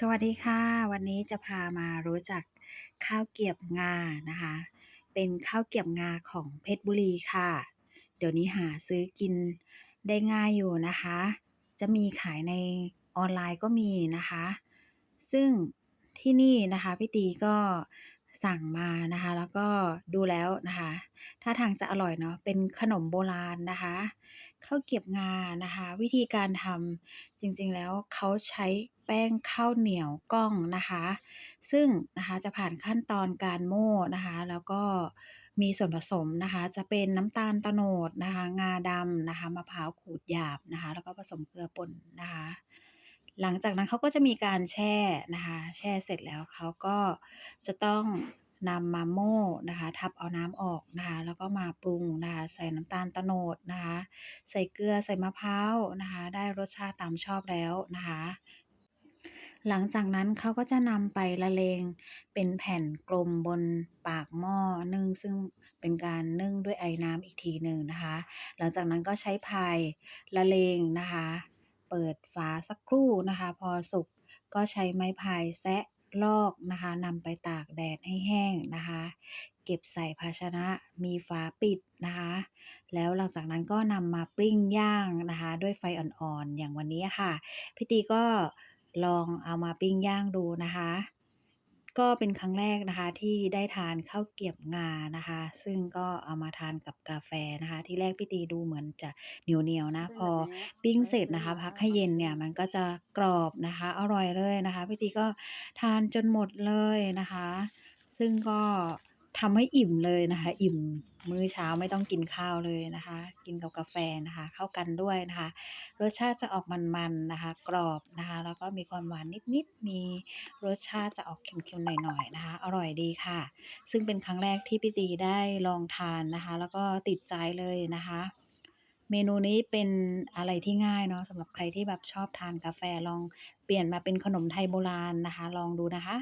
สวัสดีค่ะ วันนี้จะพามารู้จักข้าวเกียบงานะคะ เป็นข้าวเกียบงาของเพชรบุรีค่ะ เดี๋ยวนี้หาซื้อกินได้ง่ายอยู่นะคะ จะมีขายในออนไลน์ก็มีนะคะ ซึ่งที่นี่นะคะพี่ตีก็สั่งมานะคะ แล้วก็ดูแล้วนะคะท่าทางจะอร่อยเนาะเป็นขนมโบราณนะคะ ข้าวเกรียบงานะคะ วิธีการทำจริงๆแล้วเขาใช้แป้งข้าวเหนียวกล้องนะคะ ซึ่งนะคะจะผ่านขั้นตอนการโม่นะคะ แล้วก็มีส่วนผสมนะคะ จะเป็นน้ำตาลโตโนดนะคะ งาดำนะคะมะพร้าวขูดหยาบนะคะ แล้วก็ผสมเกลือป่นนะคะ หลังจากนั้นเขาก็จะมีการแช่นะคะ แช่เสร็จแล้วเขาก็จะต้อง นำมาโม่นะคะทับเอาน้ำออกนะคะแล้วก็มาปรุงนะคะใส่น้ำตาลโตโนดนะคะใส่เกลือใส่มะพร้าวนะคะได้รสชาติตามชอบแล้วนะคะหลังจากนั้นเขาก็จะนำไปละเลงเป็นแผ่นกลมบนปากหม้อนึ่งซึ่งเป็นการนึ่งด้วยไอ้น้ำอีกทีหนึ่งนะคะ หลังจากนั้นก็ใช้พายละเลงนะคะ เปิดฝาสักครู่นะคะ พอสุกก็ใช้ไม้พายแซะ ลอกนะคะนำไปตากแดดให้แห้งนะคะ เก็บใส่ภาชนะมีฝาปิดนะคะ แล้วหลังจากนั้นก็นำมาปิ้งย่างนะคะ ด้วยไฟอ่อนๆอย่างวันนี้ค่ะพี่ตีก็ลองเอามาปิ้งย่างดูนะคะ ก็เป็นครั้งแรกนะคะที่ได้ทานข้าวเกรียบงานะคะ ซึ่งก็เอามาทานกับกาแฟนะคะ ที่แรกพี่ตีดูเหมือนจะเหนียวๆนะ พอปิ้งเสร็จนะคะ พักให้เย็นเนี่ยมันก็จะกรอบนะคะ อร่อยเลยนะคะพี่ตีก็ทานจนหมดเลยนะคะ ซึ่งก็ทำให้อิ่มเลยนะคะ อิ่ม มื้อเช้าไม่ต้องกินข้าวเลยนะคะ กินกับกาแฟนะคะ เข้ากันด้วยนะคะ รสชาติจะออกมันๆนะคะ กรอบนะคะ แล้วก็มีความหวานนิดๆ มีรสชาติจะออกเค็มๆหน่อยๆนะคะ อร่อยดีค่ะ ซึ่งเป็นครั้งแรกที่พี่ตีได้ลองทานนะคะ แล้วก็ติดใจเลยนะคะเมนูนี้เป็นอะไรที่ง่ายเนาะสำหรับใครที่แบบชอบทานกาแฟลองเปลี่ยนมาเป็นขนมไทยโบราณนะคะ ลองดูนะคะ